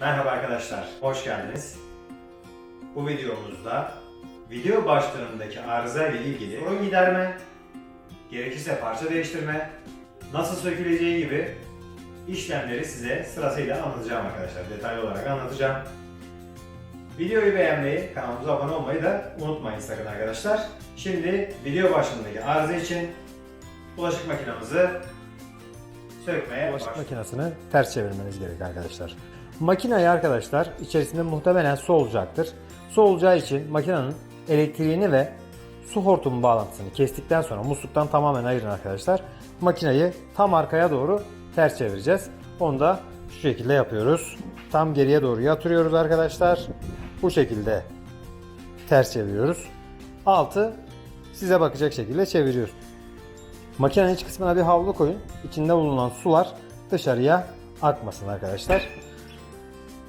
Merhaba arkadaşlar, hoş geldiniz. Bu videomuzda video başlarındaki arıza ile ilgili sorun giderme, gerekirse parça değiştirme, nasıl söküleceği gibi işlemleri size sırasıyla anlatacağım arkadaşlar. Detaylı olarak anlatacağım. Videoyu beğenmeyi, kanalımıza abone olmayı da unutmayın sakın arkadaşlar. Şimdi video başındaki arıza için bulaşık makinamızı sökmeye Bulaşık başlıyoruz. makinesini ters çevirmeniz gerek arkadaşlar. Makinayı arkadaşlar içerisinde muhtemelen su olacaktır. Su olacağı için makinenin elektriğini ve su hortumu bağlantısını kestikten sonra musluktan tamamen ayırın arkadaşlar. Makinayı tam arkaya doğru ters çevireceğiz. Onu da şu şekilde yapıyoruz. Tam geriye doğru yatırıyoruz arkadaşlar. Bu şekilde ters çeviriyoruz. Altı size bakacak şekilde çeviriyoruz. Makinenin iç kısmına bir havlu koyun. İçinde bulunan sular dışarıya akmasın arkadaşlar.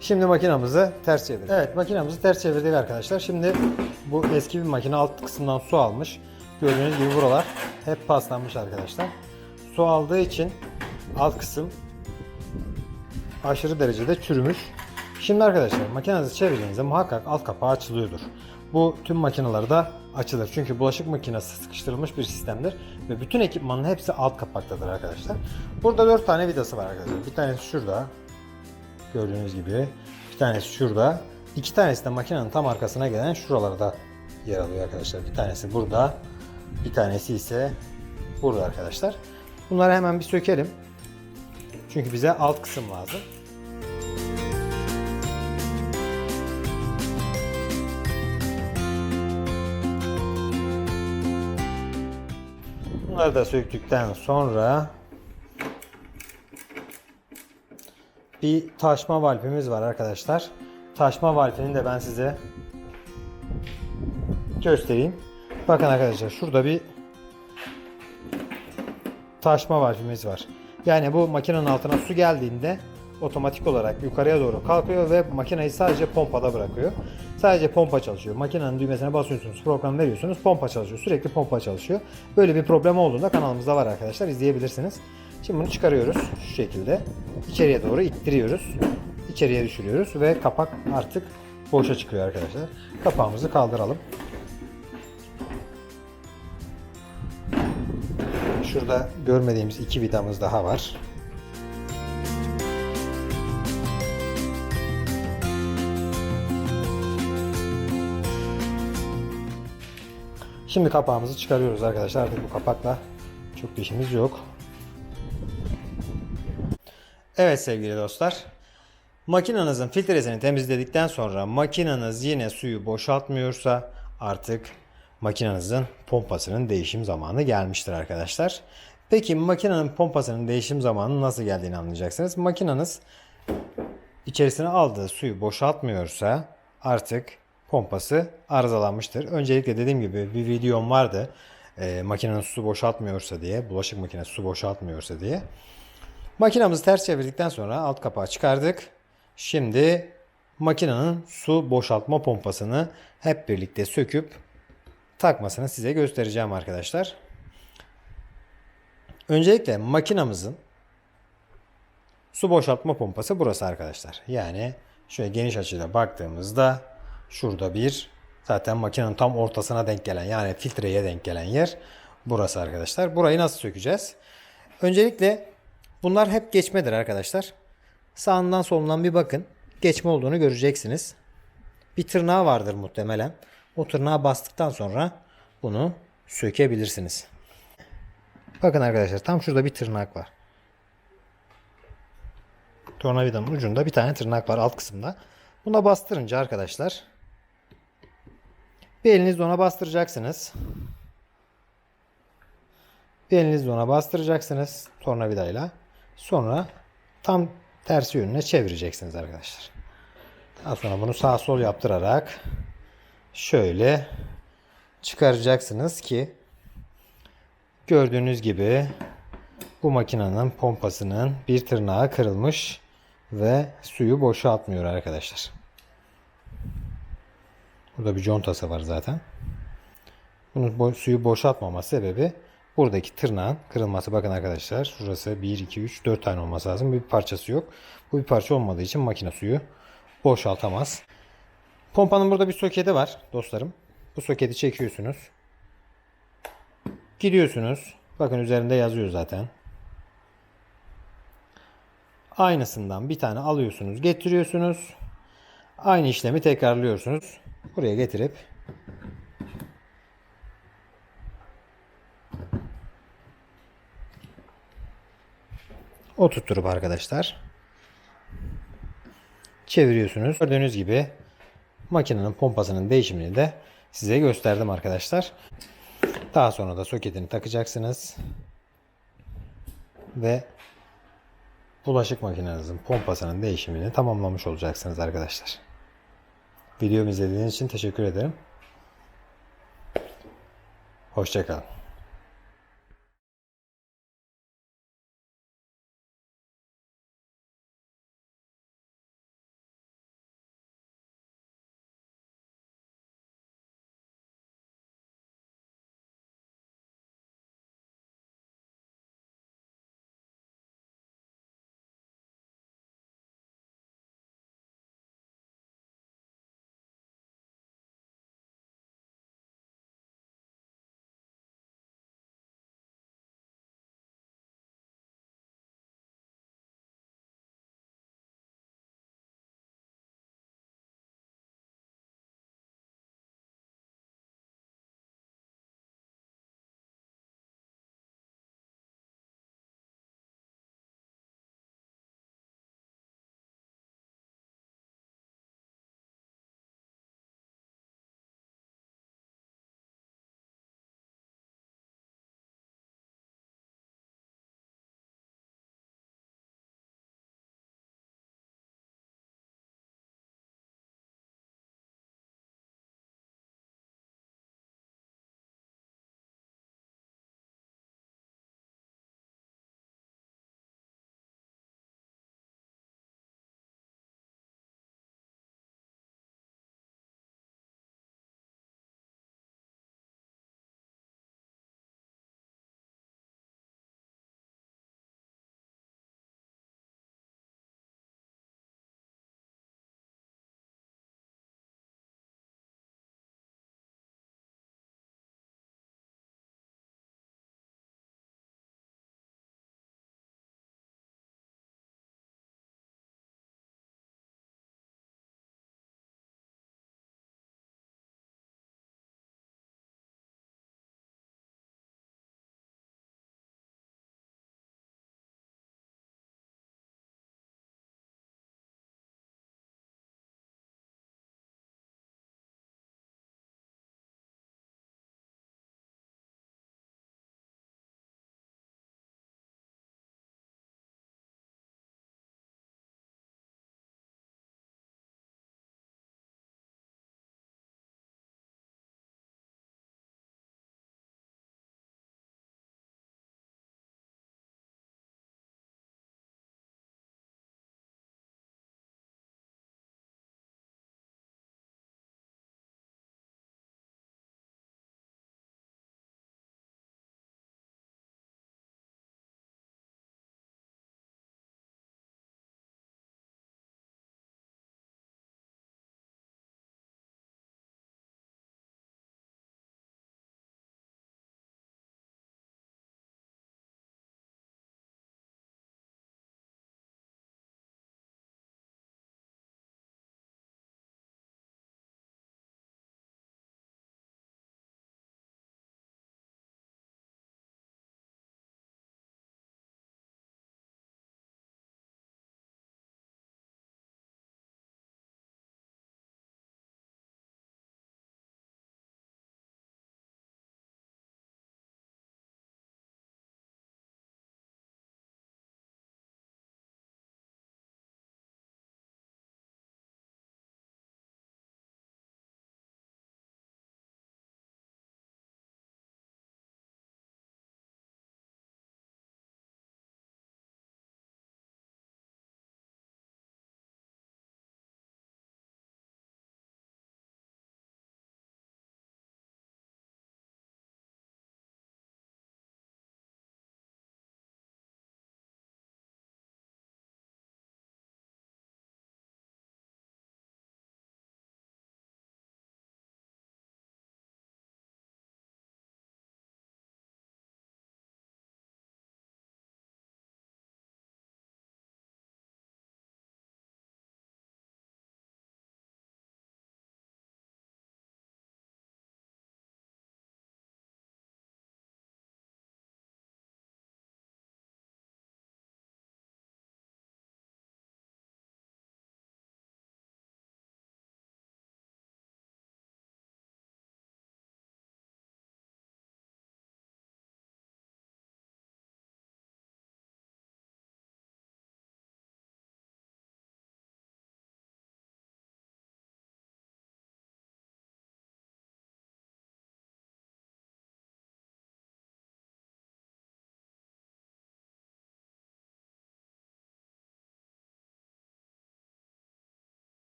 Şimdi makinamızı ters çevirdik. Evet makinamızı ters çevirdik arkadaşlar. Şimdi bu eski bir makine alt kısımdan su almış. Gördüğünüz gibi buralar hep paslanmış arkadaşlar. Su aldığı için alt kısım aşırı derecede çürümüş. Şimdi arkadaşlar makinenizi çevirdiğinizde muhakkak alt kapağı açılıyordur. Bu tüm makinalarda açılır. Çünkü bulaşık makinesi sıkıştırılmış bir sistemdir. Ve bütün ekipmanın hepsi alt kapaktadır arkadaşlar. Burada 4 tane vidası var arkadaşlar. Bir tanesi şurada. Gördüğünüz gibi. Bir tanesi şurada. İki tanesi de makinenin tam arkasına gelen şuralarda yer alıyor arkadaşlar. Bir tanesi burada. Bir tanesi ise burada arkadaşlar. Bunları hemen bir sökelim. Çünkü bize alt kısım lazım. Bunları da söktükten sonra bir taşma valfimiz var arkadaşlar. Taşma valfini de ben size göstereyim. Bakın arkadaşlar şurada bir taşma valfimiz var. Yani bu makinenin altına su geldiğinde otomatik olarak yukarıya doğru kalkıyor ve makineyi sadece pompada bırakıyor. Sadece pompa çalışıyor. Makinenin düğmesine basıyorsunuz, program veriyorsunuz, pompa çalışıyor. Sürekli pompa çalışıyor. Böyle bir problem olduğunda kanalımızda var arkadaşlar, izleyebilirsiniz. Şimdi bunu çıkarıyoruz şu şekilde. İçeriye doğru ittiriyoruz. İçeriye düşürüyoruz ve kapak artık boşa çıkıyor arkadaşlar. Kapağımızı kaldıralım. Şurada görmediğimiz iki vidamız daha var. Şimdi kapağımızı çıkarıyoruz arkadaşlar. Artık bu kapakla çok bir işimiz yok. Evet sevgili dostlar. Makinenizin filtresini temizledikten sonra makineniz yine suyu boşaltmıyorsa artık makinenizin pompasının değişim zamanı gelmiştir arkadaşlar. Peki makinenin pompasının değişim zamanı nasıl geldiğini anlayacaksınız. Makineniz içerisine aldığı suyu boşaltmıyorsa artık pompası arızalanmıştır. Öncelikle dediğim gibi bir videom vardı. E, makinenin su boşaltmıyorsa diye, bulaşık makinesi su boşaltmıyorsa diye. Makinamızı ters çevirdikten sonra alt kapağı çıkardık. Şimdi makinenin su boşaltma pompasını hep birlikte söküp takmasını size göstereceğim arkadaşlar. Öncelikle makinamızın su boşaltma pompası burası arkadaşlar. Yani şöyle geniş açıyla baktığımızda şurada bir zaten makinenin tam ortasına denk gelen yani filtreye denk gelen yer burası arkadaşlar. Burayı nasıl sökeceğiz? Öncelikle bunlar hep geçmedir arkadaşlar. Sağından solundan bir bakın. Geçme olduğunu göreceksiniz. Bir tırnağı vardır muhtemelen. O tırnağa bastıktan sonra bunu sökebilirsiniz. Bakın arkadaşlar tam şurada bir tırnak var. Tornavidanın ucunda bir tane tırnak var alt kısımda. Buna bastırınca arkadaşlar bir elinizle ona bastıracaksınız. Bir elinizle ona bastıracaksınız tornavidayla. Sonra tam tersi yönüne çevireceksiniz arkadaşlar. Daha sonra bunu sağ sol yaptırarak şöyle çıkaracaksınız ki gördüğünüz gibi bu makinenin pompasının bir tırnağı kırılmış ve suyu boşaltmıyor arkadaşlar. Burada bir contası var zaten. Bunun suyu boşaltmama sebebi buradaki tırnağın kırılması. Bakın arkadaşlar şurası 1, 2, 3, 4 tane olması lazım. Bir parçası yok. Bu bir parça olmadığı için makine suyu boşaltamaz. Pompanın burada bir soketi var dostlarım. Bu soketi çekiyorsunuz. Gidiyorsunuz. Bakın üzerinde yazıyor zaten. Aynısından bir tane alıyorsunuz, getiriyorsunuz. Aynı işlemi tekrarlıyorsunuz. Buraya getirip oturtturup arkadaşlar çeviriyorsunuz. Gördüğünüz gibi makinenin pompasının değişimini de size gösterdim arkadaşlar. Daha sonra da soketini takacaksınız. Ve bulaşık makinenizin pompasının değişimini tamamlamış olacaksınız arkadaşlar. Videomu izlediğiniz için teşekkür ederim. Hoşçakalın.